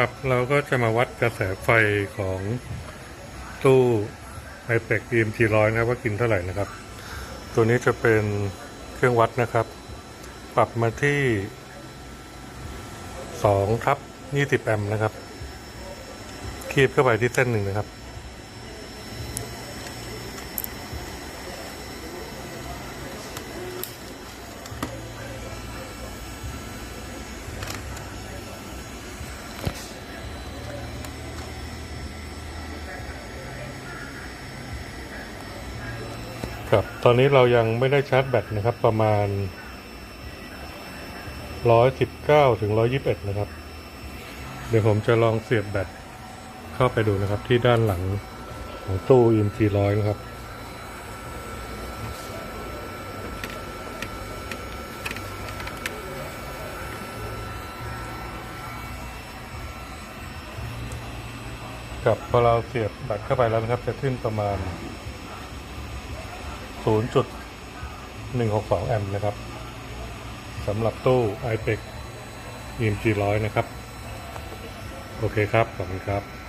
ครับเราก็จะมาวัดกระแสไฟของตู้ i p e c EMG ร้อยนะครับว่ากินเท่าไหร่นะครับ ตัวนี้จะเป็นเครื่องวัดนะครับ ปรับมาที่2ทับ20 แอมป์นะครับ คีบเข้าไปที่เส้นหนึ่งนะครับ ครับตอนนี้เรายังไม่ได้ชาร์จแบตนะครับ ประมาณ 119ถึง121 นะครับ เดี๋ยวผมจะลองเสียบแบตเข้าไปดูนะครับ ที่ด้านหลังของตู้ EMG ร้อยนะครับครับพอเราเสียบแบตเข้าไปแล้วนะครับ จะขึ้นประมาณ 0.162 แอมป์นะครับสำหรับตู้ iPEC EMG 100 นะครับ โอเคครับ ขอบคุณครับ